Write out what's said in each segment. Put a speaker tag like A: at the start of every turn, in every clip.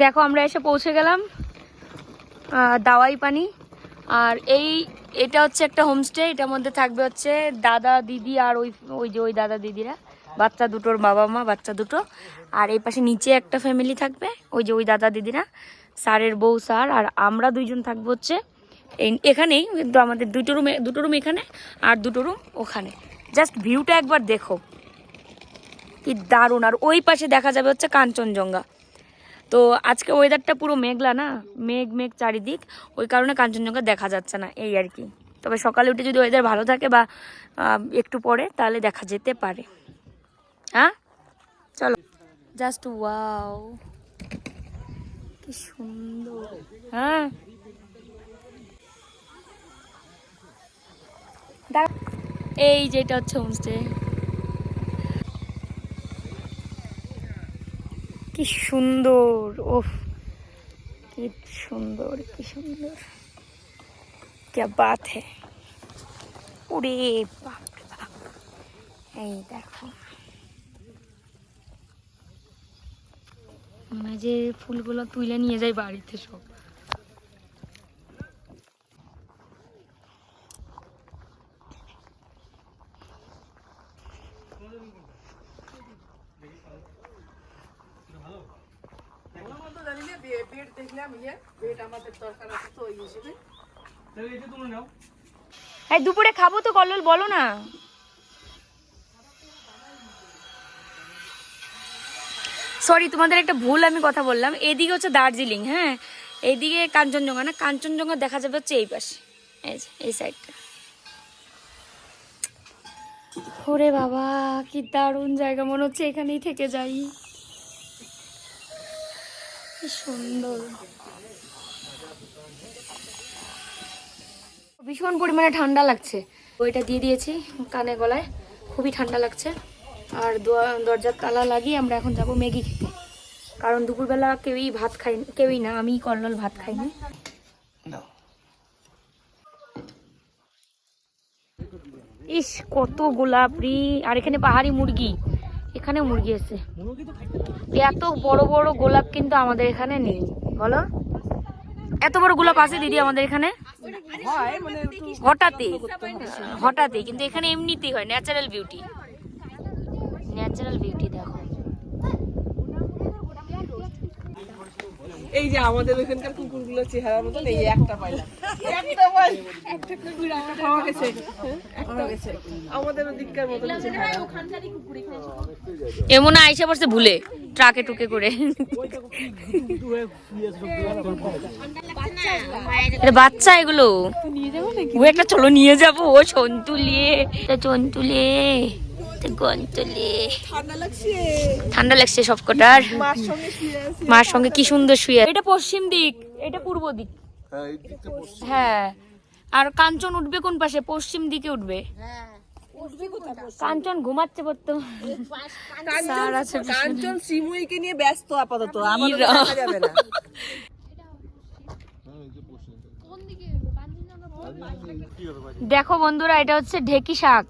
A: দেখো, আমরা এসে পৌঁছে গেলাম দাওয়াই পানি আর এই, এটা হচ্ছে একটা হোমস্টে, এটার মধ্যে থাকবে হচ্ছে দাদা, দিদি আর ওই ওই যে ওই দাদা, দিদিরা। বাচ্চা দুটোর বাবা মা, বাচ্চা দুটো। আর এই পাশে নিচে একটা ফ্যামিলি থাকবে, ওই যে ওই দাদা, দিদিরা। স্যারের বউ, স্যার, আর আমরা দুইজন থাকব হচ্ছে এখানেই, কিন্তু আমাদের দুটো রুম দুটো রুম এখানে আর দুটো রুম ওখানে। জাস্ট ভিউটা একবার দেখো। কি দারুণ। আর ওই পাশে দেখা যাবে হচ্ছে কাঞ্চনজঙ্ঘা। তো আজকে ওয়েদারটা পুরো মেঘলা না? মেঘ মেঘ চারিদিক। ওই কারণে কাঞ্চনজঙ্ঘা দেখা যাচ্ছে না, এই আর কি। তবে সকালে উঠে যদি ওয়েদার ভালো থাকে বা একটু পরে, তাহলে দেখা যেতে পারে। হ্যাঁ চলো। জাস্ট ওয়াও কি সুন্দর। হ্যাঁ। এই যেটা হচ্ছে হোমস্টে কি সুন্দর ওফ কি সুন্দর কি সুন্দর क्या बात है ওরে বাপ রে বাপ এই দেখো মনে হয় যে ফুলগুলো তুলে নিয়ে যাই বাড়িতে সব এই দুপুরে খাব তো কল্লোল বলো না। সরি তোমাদের একটা ভুল আমি কথা বললাম। এদিকে হচ্ছে দার্জিলিং হ্যাঁ? এইদিকে কাঞ্চনজঙ্ঘা না? কাঞ্চনজঙ্ঘা দেখা যাবে হচ্ছে এই পাশে। এই যে এই সাইডটা ওরে বাবা কি দারুণ জায়গা। মনে হচ্ছে এখানেই থেকে যাই। কি সুন্দর। ভীষণ পরিমাণে ঠান্ডা লাগছে। ওইটা দিয়ে দিয়েছি কানে গলায় খুবই ঠান্ডা লাগছে। আর দোয়া- দরজার তালা লাগিয়ে আমরা এখন যাব ম্যাগি খেতে। কারণ দুপুরবেলা কেউই ভাত খাই কেউই না আমি কল্লোল ভাত খাইনি। ইস কত গোলাপি আর এখানে পাহাড়ি মুরগি। এখানে মুরগি আছে। এত বড় বড় গোলাপ কিন্তু আমাদের এখানে নেই। বলো? এত বড় গোলাপ আছে দিদি আমাদের এখানে? হঠাৎই হঠাৎই। কিন্তু এখানে এমনিতেই হয় ন্যাচারাল বিউটি ন্যাচারাল বিউটি দেখো
B: এই যে আমাদের ওখানকার কুকুরগুলো চেহারার মতন এই একটা পাইলাম। একটা পাই একটা কুকুর একটা পাওয়া গেছে। একটা গেছে আমাদের ওদিককার মতন চেহারা।
A: এমন আইসা পড়ছে ভুলে ট্রাকে টুকে করে। এটা বাচ্চা এগুলো। ও একটা চলো নিয়ে যাব। ও সন্তুলিয়ে চন্তুলে গন্তুলে
B: ঠান্ডা লাগছে?
A: ঠান্ডা লাগছে সবকটার।
B: মার সঙ্গে শুয়ে আছি।
A: মার সঙ্গে কি সুন্দর শুয়ে এটা পশ্চিম দিক এটা পূর্ব দিক। হ্যাঁ আর কাঞ্চন উঠবে কোন পাশে? পশ্চিম দিকে উঠবে। কাঞ্চন ঘুমাচ্ছে।
B: কাঞ্চন শ্রীময়ীকে নিয়ে ব্যস্ত আপাতত। আমাদের যাবে না।
A: দেখো বন্ধুরা এটা হচ্ছে ঢেকি শাক।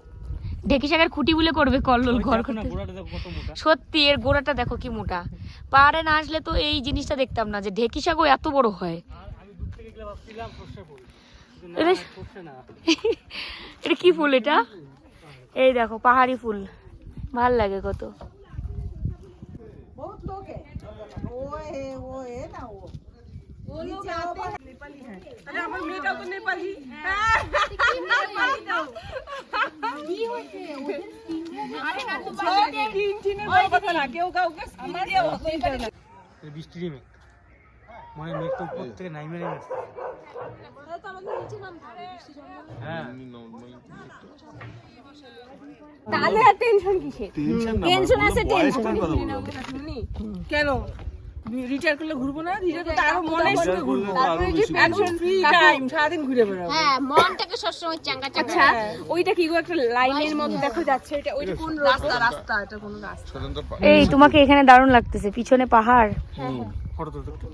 A: ঢেকি শাকের খুঁটি বলে করবে কল্লোল ঘর করতে। সত্যি এর গোড়াটা দেখো কি মোটা। পাহাড়ে না আসলে তো এই জিনিসটা দেখতাম না যে ঢেকি শাকও এত বড় হয়। এটা- এটা কি ফুল এটা? এই দেখো পাহাড়ি ফুল। ভালো লাগে কত।
B: আরে আমার মেয়েটাও তো নেপালি তিন চিনের কথা না কেউ কাউকে স্কিন দিয়ে
C: এই বৃষ্টিরই মেঘ মানে মেঘ তো উপর থেকে নেমে আসছে। হ্যাঁ
B: তাহলে আর টেনশন কিসের টেনশন আছে টেনশন কেন রিটায়ার করলে ঘুরবো না রিটায়ার করতে আরও মনে শুনে ঘুরবো। একদম ফ্রি টাইম সারাদিন ঘুরে বেড়াবো।
D: হ্যাঁ মনটাকে সবসময় চাঙ্গা চাঙ্গা।
B: আচ্ছা ওইটা কি গো একটা লাইনের মতো দেখা যাচ্ছে এটা ওইটা কোন রাস্তা রাস্তা এটা কোন রাস্তা?
A: এই তোমাকে এখানে দারুণ লাগতেছে পিছনে পাহাড়।
C: ফটো তুলতে।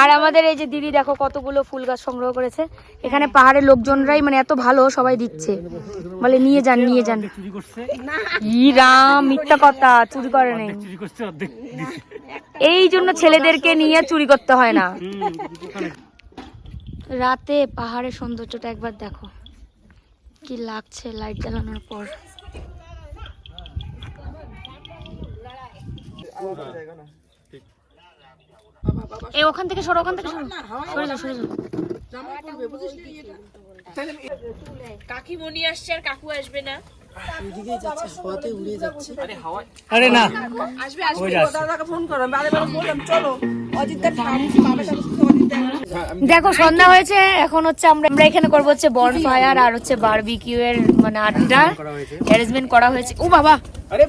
A: আর আমাদের এই যে দিদি দেখো কতগুলো ফুল গাছ সংগ্রহ করেছে। এখানে পাহাড়ের লোকজনরাই মানে এত ভালো সবাই দিচ্ছে। বলে নিয়ে যান নিয়ে যান।
C: চুরি
A: রাম মিথ্যা কথা চুরি করে নেই। এই জন্য ছেলেদেরকে নিয়ে চুরি করতে হয় না। রাতে পাহাড়ের সৌন্দর্যটা একবার দেখো। কি লাগছে লাইট জ্বালানোর পর। এই ওখান থেকে সরো ওখান থেকে সরো। সরে যাও সরে যাও।
B: কাকিমণি আসছে আর কাকু আসবে না।
C: আরে না।
B: আসবে আসবে। দাদাকে ফোন করো বারে বারে বললাম চলো। অজিত দা বাবার সাথে অজিত দা
A: দেখো সন্ধ্যা হয়েছে এখন হচ্ছে আমরা আমরা এখানে করব হচ্ছে বন ফায়ার আর হচ্ছে বারবিকিউ এর মানে আড্ডা। অ্যারেঞ্জমেন্ট করা হয়েছে। ও বাবা! এই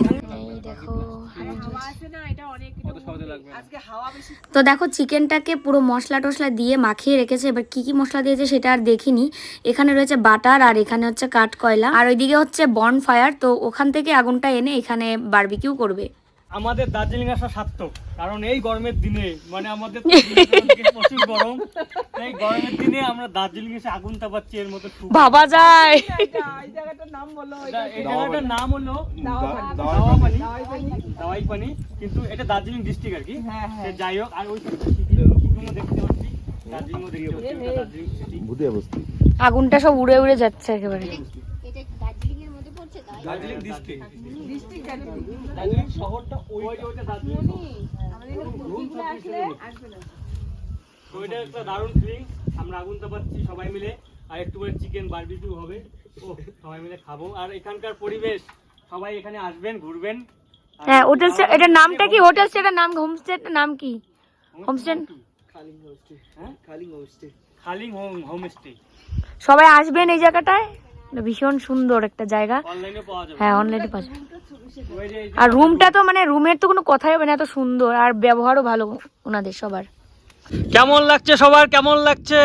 A: তো দেখো, চিকেনটাকে পুরো মশলা টশলা দিয়ে মাখিয়ে রেখেছে, এবার কি কি মশলা দিয়েছে সেটা আর দেখিনি। এখানে রয়েছে বাটার আর এখানে হচ্ছে কাঠ কয়লা আর ওইদিকে হচ্ছে বন ফায়ার তো ওখান থেকে আগুনটা এনে এখানে বার্বিকিউ করবে।
C: আমাদের দার্জিলিং আসা সার্থক। কারণ এই গরমের দিনে মানে আমাদের প্রচুর গরম এই গরমের দিনে আমরা দার্জিলিং এসে আগুন তাপাচ্ছি এর মতো খুব।
A: ভাবা যায়।
B: এই জায়গাটার নাম বলো
C: এই জায়গাটার নাম হলো দাওয়াই পানি কিন্তু এটা দার্জিলিং ডিস্ট্রিক্ট আর কি। সে যাই হোক আর ওই সিকিমও দেখতে পাচ্ছি। দার্জিলিংও দেখতে পাচ্ছি। দার্জিলিং
A: আগুনটা সব উড়ে উড়ে যাচ্ছে একেবারে
D: এটা দার্জিলিং এর মধ্যে পড়ছে তাই
C: দার্জিলিং ডিস্ট্রিক্ট দার্জিলিং শহরটা ওই ওইটা দার্জিলিং ওইটা একটা দারুণ ফিলিং আমরা আগুন তাপাচ্ছি সবাই মিলে। আর একটু করে চিকেন বারবিকিউ হবে। ও সবাই মিলে খাব। আর এখানকার পরিবেশ সবাই এখানে আসবেন ঘুরবেন।
A: হ্যাঁ হোটেল এটার নামটা কি? হোটেল স্টেটার নাম হোমস্টেটার নাম কি? হোমস্টে
C: হ্যাঁ? খালিং হোম হোমস্টে
A: সবাই আসবেন এই জায়গাটায়? ভীষণ সুন্দর একটা জায়গা।
C: অনলাইনে পাওয়া যাবে।
A: হ্যাঁ অনলাইনে পাওয়া যায়। আর রুমটা তো মানে রুমের তো কোনো কথাই হবে না এত সুন্দর। আর ব্যবহারও ভালো ওনাদের সবার।
C: কেমন লাগছে সবার? কেমন লাগছে?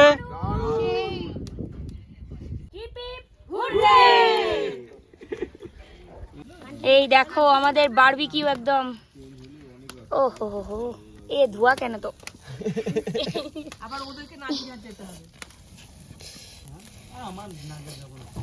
A: এই দেখো আমাদের বারবিকিউ একদম। ও হো হো। হো এ ধোয়া কেন তো?
B: আবার ওদেরকে নাচিয়ে যেতে হবে।
C: ওখানে দুটো রুম এখানে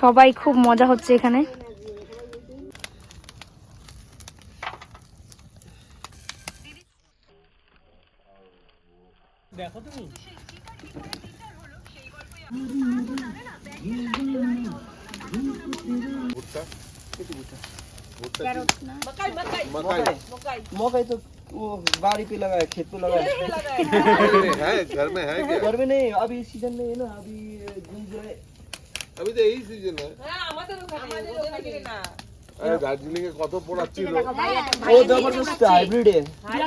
C: সবাই
A: খুব মজা হচ্ছে এখানে।
C: দেখো তুমি?
B: मकाई मकाई मकाई
E: मकई तो वो बाड़ी पे लगा है खेत पे लगा है
F: है घर में है क्या
E: घर में नहीं अभी सीजन नहीं है ना अभी जून जुलाई
F: अभी तो यही सीजन है
B: হ্যাঁ আমাদের ওখানে ওখানে না
F: আরে দার্জিলিং এ কত পড়াচ্ছিল
E: वो जबरदस्त हाइब्रिड है
B: হ্যাঁ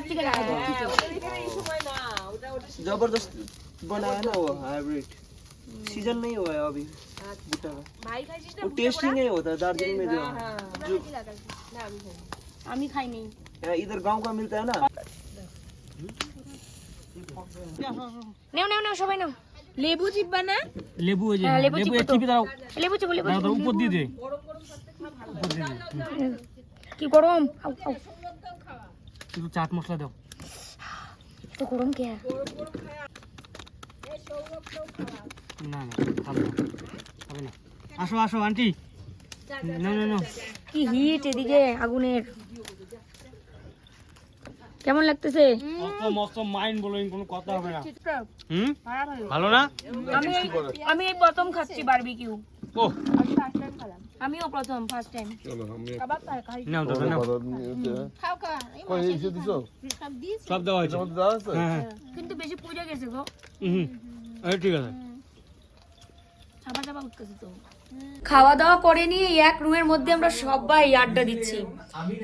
B: ওদের এখানে এই সময় না ওটা ওটা
E: सीजन नहीं हुआ है अभी भुट्टा का
B: ভাই খাইছিস না
E: वो टेस्ट ही नहीं होता दार्जिलिंग में जो जो
A: আমি খাইনি
E: यहाँ इधर गांव का मिलता है ना
A: নেও নেও নেও সবাই নেও
B: লেবু চিপবা না
C: লেবু ওই যে
A: হ্যাঁ, লেবু
C: লেবু
A: চিপে
C: এর
A: তো।
C: চিপে দাও
A: লেবু চিপো লেবু
C: দাও
A: চিপো।
C: দাও উপর দিয়ে দে
A: কি গরম আউ, আউ।
C: একটু চাট মশলা দাও
A: তো গরম কে
C: না না খাব না খাবে না। আসো আসো আন্টি। না না না।
A: কি হিট এদিকে আগুনের? কেমন লাগতেছে?
C: মাইন্ড ব্লোয়িং কোনো কথা হবে না। হুম? ভালো না?
A: আমি আমি এই প্রথম খাচ্ছি বারবিকিউ আমিও প্রথম ফার্স্ট টাইম
F: চলো আমি
C: নাও দাদা নাও।
D: খাও খা এই
F: কই দিছো?
D: সব দিস
C: সব দেওয়া হয়েছে।
F: তোমাদের দাদা আছে?
C: হ্যাঁ হ্যাঁ।
A: কিন্তু বেশি পুড়ে গেছে গো।
C: হুম এই ঠিক আছে
A: চাপা চাপা উঠতেছে তো খাওয়া দাওয়া করে নিয়ে এক রুমের মধ্যে আমরা সবাই আড্ডা দিচ্ছি।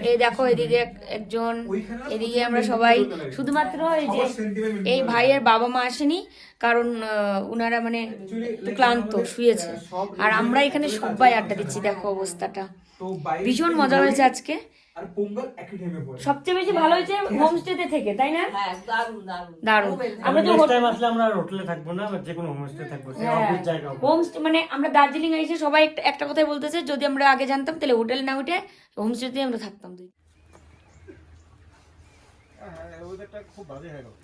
A: এই দেখো, এদিকে একজন, এদিকে আমরা সবাই, শুধুমাত্র এই যে এই ভাইয়ের বাবা মা আসেনি, কারণ উনারা মানে ক্লান্ত, শুয়েছে। আর আমরা এখানে সবাই আড্ডা দিচ্ছি, দেখো অবস্থাটা। ভীষণ মজা হয়েছে আজকে।
G: আর পোঙ্গল একই টাইমে পড়ে।
A: সবচেয়ে বেশি ভালো হয়েছে হোমস্টেতে থেকে তাই না?
B: হ্যাঁ দারুণ দারুণ।
A: দারুণ। আমরা তো
C: টাইম আসলে আমরা হোটেলে থাকব না যে কোনো হোমস্টে থাকব সে
A: হ্যাঁ।
C: অফিস জায়গা
A: হোমস্টে মানে আমরা দার্জিলিং এসে সবাই একটা- একটা কথাই বলতেছে যদি আমরা আগে জানতাম তাহলে হোটেল না উঠে হোমস্টেতে আমরা থাকতাম। দুই
E: ওয়েদারটা খুব বাজে হয়ে গেল।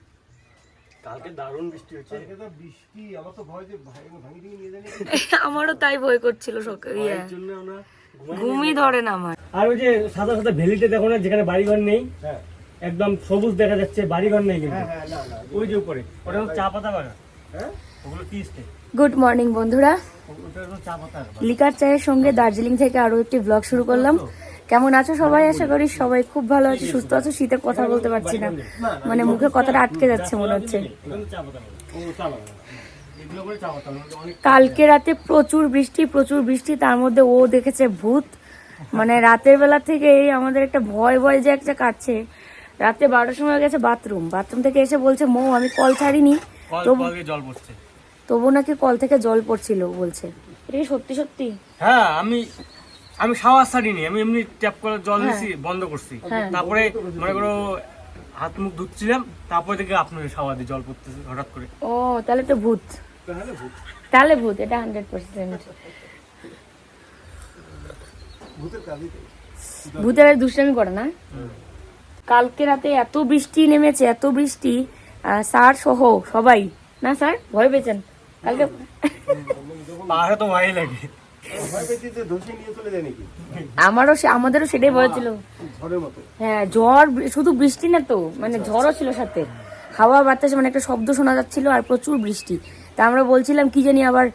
C: কালকে দারুণ বৃষ্টি হচ্ছে।
E: কালকে তো বৃষ্টি আমার তো ভয় যে ভাঙি দিয়ে নিয়ে জানি
A: আমারও তাই ভয় করছিল সকালে ইয়ে।
C: এর জন্য আমরা ঘুমই
A: ধরে না আমার।
C: আর ওই যে সাদা সাদা ভ্যালিতে দেখো না যেখানে বাড়িঘর নেই
E: হ্যাঁ।
C: একদম সবুজ দেখা যাচ্ছে বাড়িঘর নেই কিন্তু।
E: হ্যাঁ হ্যাঁ না না
C: ওই যে উপরে ওটা চা পাতা বাগান।
E: হ্যাঁ?
C: ওগুলো
A: গুড মর্নিং বন্ধুরা। লিকার চায়ের সঙ্গে দার্জিলিং থেকে আরও একটি ব্লগ শুরু করলাম। কেমন আছো সবাই? আশা করি সবাই খুব ভালো আছে সুস্থ আছো। শীতে কথা বলতে পারছি না। মানে মুখে কথাটা আটকে যাচ্ছে মনে হচ্ছে। কালকে রাতে প্রচুর বৃষ্টি প্রচুর বৃষ্টি। তার মধ্যে ও দেখেছে ভূত। মানে রাতের বেলা থেকে আমাদের একটা ভয় ভয় যে একটা কাটছে। রাতে বারোটার সময় গেছে বাথরুম। বাথরুম থেকে এসে বলছে মৌ আমি কল ছাড়িনি।
C: জল পড়ছে।
A: তবু নাকি কল থেকে জল পড়ছিল বলছে। এটা কি সত্যি সত্যি?
C: হ্যাঁ আমি আমি শাওয়ার ছাড়িনি আমি এমনি ট্যাপ করে জল দিছি বন্ধ করছি।
A: হ্যাঁ।
C: তারপরে মনে করো হাত মুখ ধুচ্ছিলাম তারপরে থেকে আপনার শাওয়ার দিয়ে জল পড়তেছে হঠাৎ করে।
A: ও তাহলে তো ভূত। তাহলে ভূত। এটা হান্ড্রেড পার্সেন্ট।
E: ভূতের
A: দুষ্টামি করে না? কালকে রাতে এত বৃষ্টি নেমেছে এত বৃষ্টি আহ, স্যার সহ সবাই। না স্যার? ভয় পেয়েছেন? কালকে
C: পাহাড়ে তো ভয় লাগে।
A: আমারও আমাদেরও সেটাই ভয় ছিল।
E: ঝড়ের মতো
A: হ্যাঁ ঝড় শুধু বৃষ্টি না তো মানে ঝড়ও ছিল সাথে। হাওয়া বাতাস মানে একটা শব্দ শোনা যাচ্ছিল আর প্রচুর বৃষ্টি। তা আমরা বলছিলাম কি জানি আবার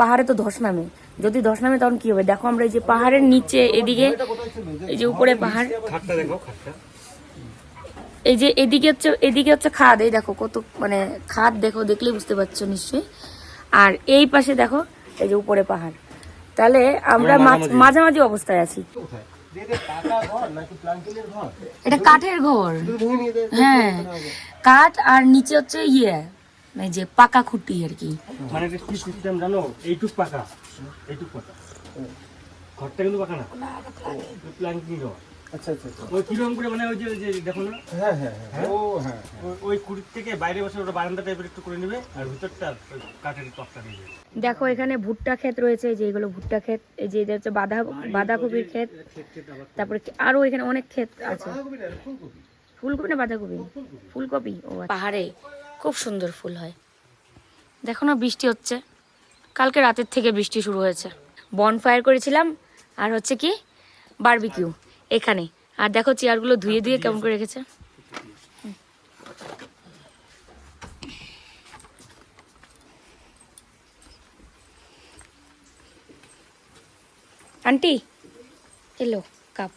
A: পাহাড়ে তো ধস নামে। যদি ধস নামে তখন কি হবে? দেখো আমরা এই যে পাহাড়ের নিচে এদিকে এই যে উপরে পাহাড়। এই যে এদিকে হচ্ছে এদিকে হচ্ছে খাদ। এই দেখো কত মানে খাদ দেখো দেখলেই বুঝতে পারছ নিশ্চয়ই। আর এই পাশে দেখো এই যে উপরে পাহাড়। তাহলে আমরা মাঝ- মাঝামাঝি। অবস্থায় আছি।
E: এটা টাকা ঘর নাকি প্লান্টিনের ঘর?
A: এটা কাঠের ঘর। হ্যাঁ। কাঠ আর নিচে হচ্ছে ইয়ে এই যে পাকা খুঁটি আর কি।
C: মানে কি সিস্টেম জানো? এইটুক পাকা। এইটুক পাকা। ঘরটা কিন্তু পাকা না। প্ল্যাঙ্কিং ঘর?
E: আচ্ছা আচ্ছা আচ্ছা।
C: ওই কীরকম করে মানে ওই যে দেখো না?
E: হ্যাঁ হ্যাঁ হ্যাঁ ও হ্যাঁ
C: ওই- ওই কুড়ির থেকে বাইরে বসে ওটা বারান্দা টাইপের একটু করে নেবে আর ভিতরটা কাঠের টপটা দিয়ে
A: দেখো এখানে ভুট্টা ক্ষেত রয়েছে এই যে এগুলো ভুট্টা ক্ষেত এই যে এটা হচ্ছে বাঁধা বাঁধাকপির ক্ষেত। তারপরে কি- আরও এখানে অনেক ক্ষেত আছে। ফুলকপি। না বাঁধাকপি? ফুলকপি। ও আচ্ছা। পাহাড়ে খুব সুন্দর ফুল হয়। দেখো না বৃষ্টি হচ্ছে। কালকে রাতের থেকে বৃষ্টি শুরু হয়েছে। বন ফায়ার করেছিলাম আর হচ্ছে কি? বারবিকিউ এখানে। আর দেখো চেয়ারগুলো ধুয়ে ধুয়ে কেমন করে রেখেছে। আন্টি এলো কাপ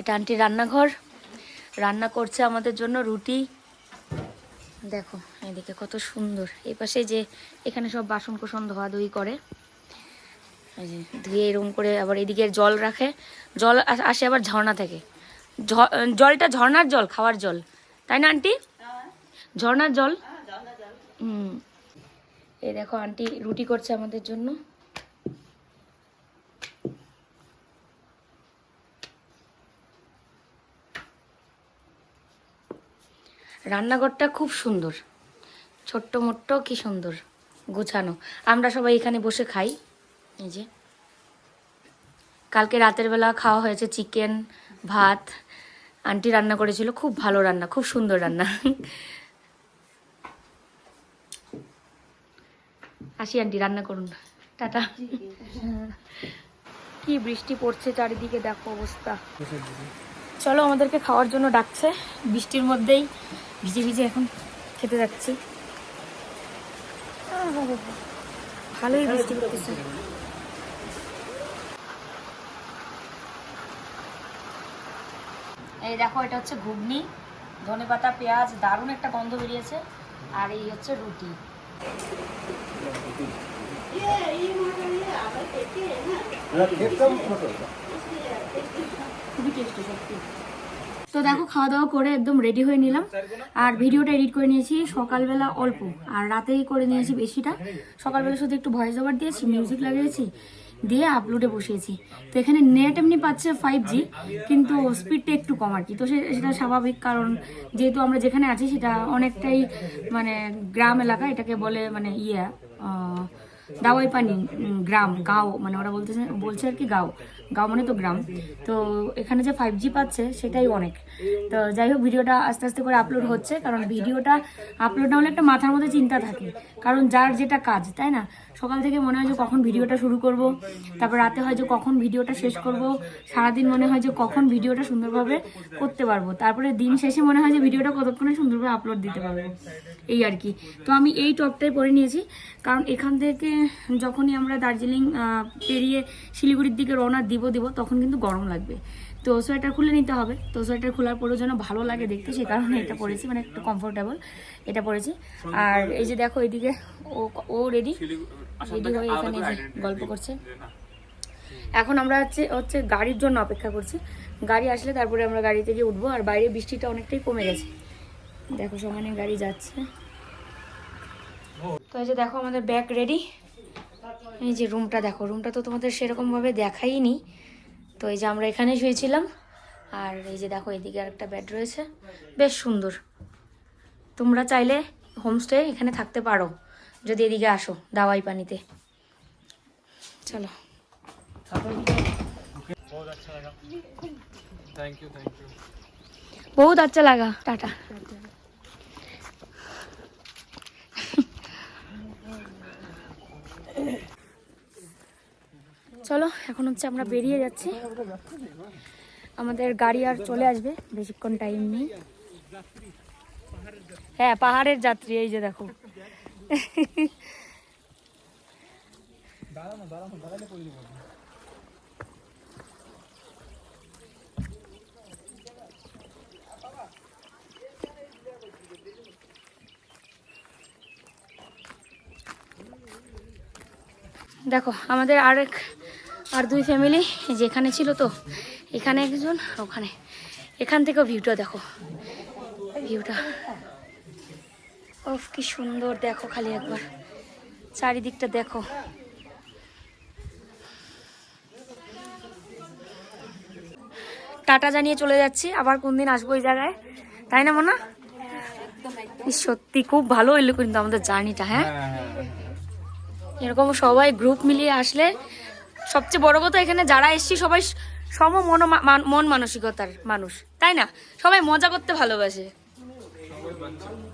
A: এটা আন্টি রান্নাঘর। রান্না করছে আমাদের জন্য রুটি। দেখো। এদিকে কত সুন্দর। এই পাশে যে এখানে সব বাসন কোসন ধোয়াধুয়ি করে। ধুয়ে এরকম করে আবার এদিকে জল রাখে। জল আসে আবার ঝর্ণা থেকে। জলটা ঝর্ণার জল, খাওয়ার জল। তাই না, আন্টি? ঝর্ণার জল? হুম। এই দেখো, আন্টি রুটি করছে আমাদের জন্য। রান্নাঘরটা খুব সুন্দর। ছোট্ট মোট্ট কি সুন্দর গোছানো। আমরা সবাই এখানে বসে খাই। এই যে। কালকে রাতের বেলা খাওয়া হয়েছে চিকেন, ভাত। আন্টি রান্না করেছিল, খুব ভালো রান্না, খুব সুন্দর রান্না। আসি আন্টি, রান্না করুন। টাটা। কি বৃষ্টি পড়ছে চারিদিকে, দেখো অবস্থা। চলো আমাদেরকে খাওয়ার জন্য ডাকছে। বৃষ্টির মধ্যেই ভিজে ভিজে এখন খেতে যাচ্ছি। ভালোই বৃষ্টি পড়তেছে। এই দেখো এটা হচ্ছে ঘুগনি ধনে পাতা পেঁয়াজ দারুণ একটা গন্ধ বেরিয়েছে। আর এই হচ্ছে রুটি। খুবই টেস্টি সত্যি। তো দেখো খাওয়া দাওয়া করে একদম রেডি হয়ে নিলাম। আর ভিডিওটা এডিট করে নিয়েছি সকালবেলা অল্প, আর রাতেই করে নিয়েছি বেশিটা। সকালবেলা শুধু একটু ভয়েস ওভার দিয়েছি মিউজিক লাগিয়েছি, দিয়ে আপলোডে বসিয়েছি। তো এখানে নেট এমনি পাচ্ছে ফাইভ জি কিন্তু স্পিডটা একটু কম আর কি তো সেটা স্বাভাবিক, কারণ যেহেতু আমরা যেখানে আছি, সেটা অনেকটাই মানে গ্রাম এলাকা, এটাকে বলে মানে ইয়ে দাওয়াই পানি গ্রাম, গাঁও মানে ওরা বলতেছে, বলছে আর কি গাঁও। গাঁও মানে তো গ্রাম। তো এখানে যে ফাইভ জি পাচ্ছে, সেটাই অনেক। তো যাই হোক, ভিডিওটা আস্তে আস্তে করে আপলোড হচ্ছে, কারণ ভিডিওটা আপলোড না হলে একটা মাথার মধ্যে চিন্তা থাকে। কারণ যার যেটা কাজ, তাই না? সকাল থেকে মনে হয় যে কখন ভিডিওটা শুরু করব, তারপর রাতে হয় যে কখন ভিডিওটা শেষ করব, সারাদিন মনে হয় যে কখন ভিডিওটা সুন্দরভাবে করতে পারব। তারপরে দিন শেষে মনে হয় যে ভিডিওটা কতক্ষণে সুন্দরভাবে আপলোড দিতে পারব। এই আর কি। তো আমি এই টপটাই পরে নিয়েছি, কারণ এখান থেকে যখনই আমরা দার্জিলিং পেরিয়ে শিলিগুড়ির দিকে রওনা দিব দিব দিব, তখন কিন্তু গরম লাগবে। তো সোয়েটার খুলে নিতে হবে। তো সোয়েটার খোলার পরেও যেন ভালো লাগে দেখতে সেই কারণে এটা পরেছি মানে একটু কমফোর্টেবল এটা পরেছি। আর এই যে দেখো এদিকে ও ও রেডি রেডি হয়ে এখানে গল্প করছে। এখন আমরা হচ্ছে হচ্ছে গাড়ির জন্য অপেক্ষা করছি। গাড়ি আসলে তারপরে আমরা গাড়িতে গিয়ে উঠবো, আর বাইরে বৃষ্টিটা অনেকটাই কমে গেছে। দেখো সমানে গাড়ি যাচ্ছে। তো এই যে দেখো আমাদের ব্যাগ রেডি এই যে রুমটা দেখো রুমটা তো তোমাদের সেরকমভাবে দেখাইনি। তো এই যে আমরা এখানে শুয়েছিলাম আর এই যে দেখো এদিকে আরেকটা বেড রয়েছে। বেশ সুন্দর। তোমরা চাইলে হোমস্টে এখানে থাকতে পারো। যদি এদিকে আসো দাওয়াই পানিতে। চলো। বহুত আচ্ছা লাগা টাটা। চলো, এখন হচ্ছে আমরা বেরিয়ে যাচ্ছি। আমাদের গাড়ি আর চলে আসবে, বেশিক্ষণ টাইম নেই। হ্যাঁ পাহাড়ের যাত্রী, এই যে দেখো। দেখো, আমাদের আরেক আর দুই ফ্যামিলি যেখানে ছিল তো এখানে একজন আর ওখানে। এখান থেকেও ভিউটা দেখো। ভিউটা ওফ কি সুন্দর দেখো খালি একবার। চারিদিকটা দেখো। টাটা জানিয়ে চলে যাচ্ছি আবার কোন দিন আসব এই জায়গায়। তাই না মনা? সত্যি খুব ভালো হইল কিন্তু আমাদের জার্নিটা হ্যাঁ? এরকম সবাই গ্রুপ মিলিয়ে আসলে সবচেয়ে বড় কথা এখানে যারা এসছি, সবাই সম মন মন মানসিকতার মানুষ, তাই না? সবাই মজা করতে ভালোবাসে।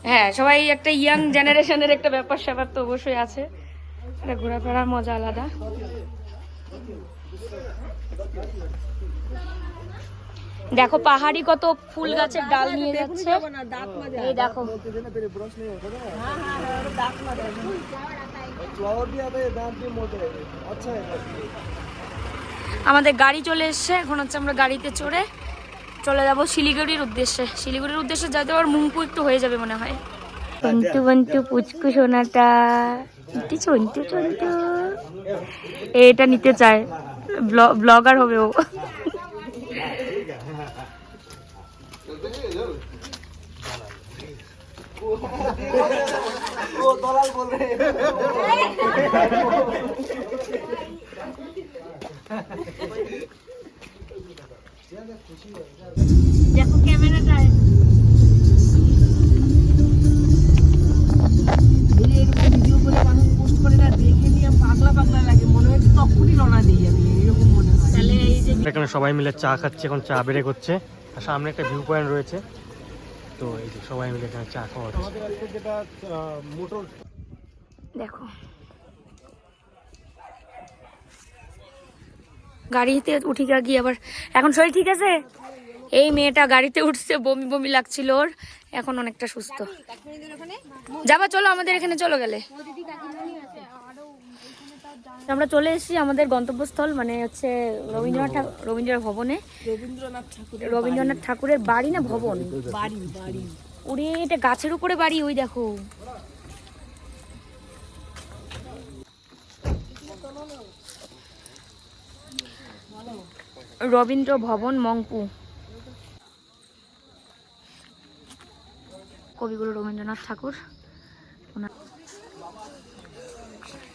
A: হ্যাঁ সবাই একটা ইয়াং জেনারেশনের একটা ব্যাপার স্যাপার তো অবশ্যই আছে। এটা ঘোরাফেরার মজা আলাদা। দেখো পাহাড়ি কত ফুল গাছের ডাল নিয়ে যাচ্ছে। এই দেখো।
E: फ्लावर भी आता है दांत भी मोटे हैं अच्छा है
A: আমাদের গাড়ি চলে এসছে এখন হচ্ছে আমরা গাড়িতে চড়ে চলে যাব শিলিগুড়ির উদ্দেশ্যে শিলিগুড়ির উদ্দেশ্যে যেতে আবার মুঙ্কু একটু হয়ে যাবে মনে হয় চন্টু বন্টু পুচকু সোনাটা একটু চন্টু চন্টু এটা নিতে চায় ব্লগার হবে ও
E: ও দলাল বলবে
A: দেখো
B: ক্যামেরাটা মানুষ পোস্ট করে নিয়ে লাগে। মনে তখনই আমি এরকম
C: এখানে সবাই মিলে চা খাচ্ছে এখন চা বেড়ে করছে। আর সামনে একটা ভিউ পয়েন্ট রয়েছে। তো এই যে সবাই মিলে এখানে চা খাওয়া
A: দেখো। গাড়িতে উঠি গিয়ে আবার এখন শরীর ঠিক আছে? এই মেয়েটা গাড়িতে উঠছে বমি বমি লাগছিল ওর। এখন অনেকটা সুস্থ। যাবা চলো আমাদের এখানে চলো গেলে। আমরা চলে এসেছি আমাদের গন্তব্যস্থল মানে হচ্ছে রবীন্দ্রনাথ ঠাকুর রবীন্দ্র ভবনে।
B: রবীন্দ্রনাথ ঠাকুর
A: রবীন্দ্রনাথ ঠাকুরের বাড়ি না ভবন?
B: বাড়ি বাড়ি।
A: ওরে এটা গাছের উপরে বাড়ি ওই দেখো। রবীন্দ্র ভবন মংপু। কবিগুরু রবীন্দ্রনাথ ঠাকুর।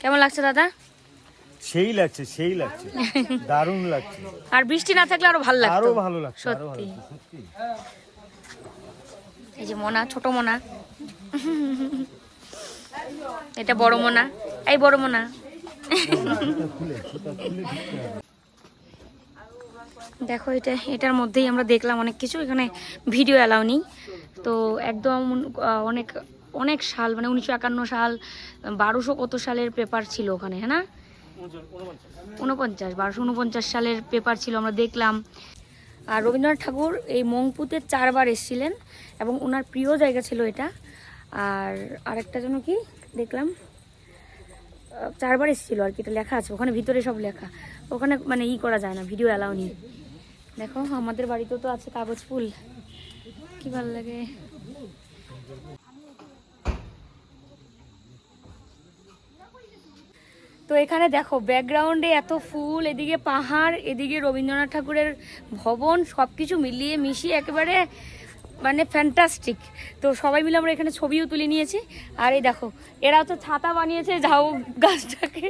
A: কেমন লাগছে দাদা?
C: সেই লাগছে সেই লাগছে। দারুণ লাগছে।
A: আর বৃষ্টি না থাকলে আরও ভালো লাগতো।
C: আরও ভালো লাগছে আরও ভালো
A: সত্যি। এই যে মোনা ছোট মোনা। এটা বড় মোনা। এই বড় মোনা। দেখো এটা এটার মধ্যেই আমরা দেখলাম অনেক কিছু। এখানে ভিডিও অ্যালাউ নেই। তো একদম অনেক অনেক সাল মানে উনিশশো একান্ন সাল, বারোশো কত সালের পেপার ছিল ওখানে হ্যাঁ না? উনপঞ্চাশ বারোশো উনপঞ্চাশ সালের পেপার ছিল, আমরা দেখলাম। আর রবীন্দ্রনাথ ঠাকুর এই মংপুতে চারবার এসেছিলেন, এবং ওনার প্রিয় জায়গা ছিল এটা। আর আরেকটা যেন কি দেখলাম চারবার এসেছিল আর কি, এটা লেখা আছে, ওখানে ভিতরে সব লেখা। ওখানে মানে ই করা যায় না ভিডিও অ্যালাউ নেই। দেখো, আমাদের বাড়িতেও তো আছে কাগজ ফুল। কি ভালো লাগে। তো এখানে দেখো ব্যাকগ্রাউন্ডে এত ফুল এদিকে পাহাড় এদিকে রবীন্দ্রনাথ ঠাকুরের ভবন সব কিছু মিলিয়ে মিশিয়ে একেবারে মানে ফ্যান্টাস্টিক তো সবাই মিলে আমরা এখানে ছবিও তুলে নিয়েছি। আর এই দেখো এরা তো ছাতা বানিয়েছে ঝাউ গাছটাকে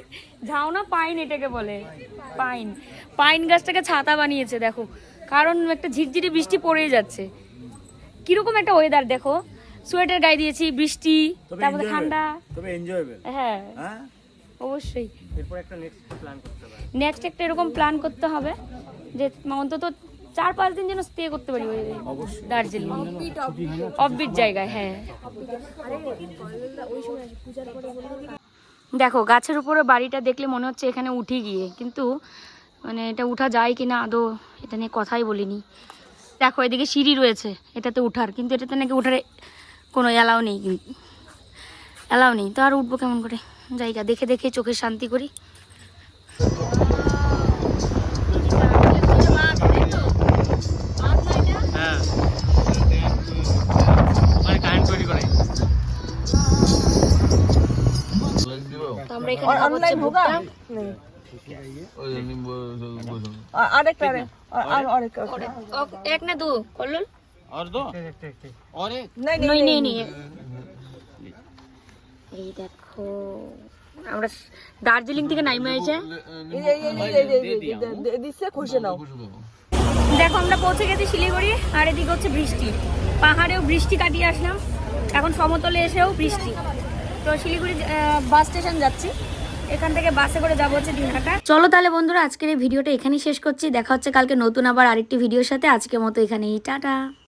A: ঝাউ না পাইন এটাকে বলে। পাইন। পাইন গাছটাকে ছাতা বানিয়েছে দেখো। কারণ একটা ঝিরঝিরি বৃষ্টি পড়েই যাচ্ছে। কীরকম একটা ওয়েদার দেখো। সোয়েটার গায়ে দিয়েছি বৃষ্টি তারপরে ঠান্ডা। হ্যাঁ।
C: হ্যাঁ?
A: অবশ্যই।
C: এরপর একটা নেক্সট প্ল্যান করতে হবে।
A: নেক্সট একটা এরকম প্ল্যান করতে হবে যে অন্তত চার পাঁচ দিন যেন স্টে করতে পারি ওই দার্জিলিং। অফবিট জায়গায় হ্যাঁ। দেখো গাছের উপরে বাড়িটা দেখলে মনে হচ্ছে এখানে উঠে গিয়ে কিন্তু মানে এটা উঠা যায় কি না আদৌ এটা নিয়ে কথাই বলিনি। দেখো এদিকে সিঁড়ি রয়েছে এটাতে উঠার কিন্তু এটাতে নাকি উঠার কোনো অ্যালাউ নেই কিন্তু। অ্যালাউ নেই তো আর উঠবো কেমন করে? জায়গা দেখে দেখে চোখের শান্তি করি
C: হ্যাঁ মানে কারেন্ট তৈরি করে
A: তো আমরা এখানে খাবো হচ্ছে
B: ऑनलाइन होगा
A: ভুট্টা।
B: नहीं
F: ওই জন্য বসুন
B: और- और एक और और और एक और-
A: ও- এক না দু কল্লুল
C: আর দো और एक
B: नहीं
A: নই
B: नहीं
A: নেই নেই এই দেখো আমরা দার্জিলিং থেকে নাইমে
B: হয়েছে
A: দেখো আমরা পৌঁছে গেছি শিলিগুড়ি আর এদিকে হচ্ছে বৃষ্টি। পাহাড়েও বৃষ্টি কাটিয়ে আসলাম। এখন সমতলে এসেও বৃষ্টি। তো শিলিগুড়ি বাস স্টেশন যাচ্ছি। এখান থেকে বাসে করে যাব হচ্ছে দিনহাটা। চলো তাহলে বন্ধুরা আজকের এই ভিডিওটা এখানেই শেষ করছি। দেখা হচ্ছে কালকে নতুন আবার আরেকটি ভিডিওর সাথে। আজকের মতো এখানেই টাটা।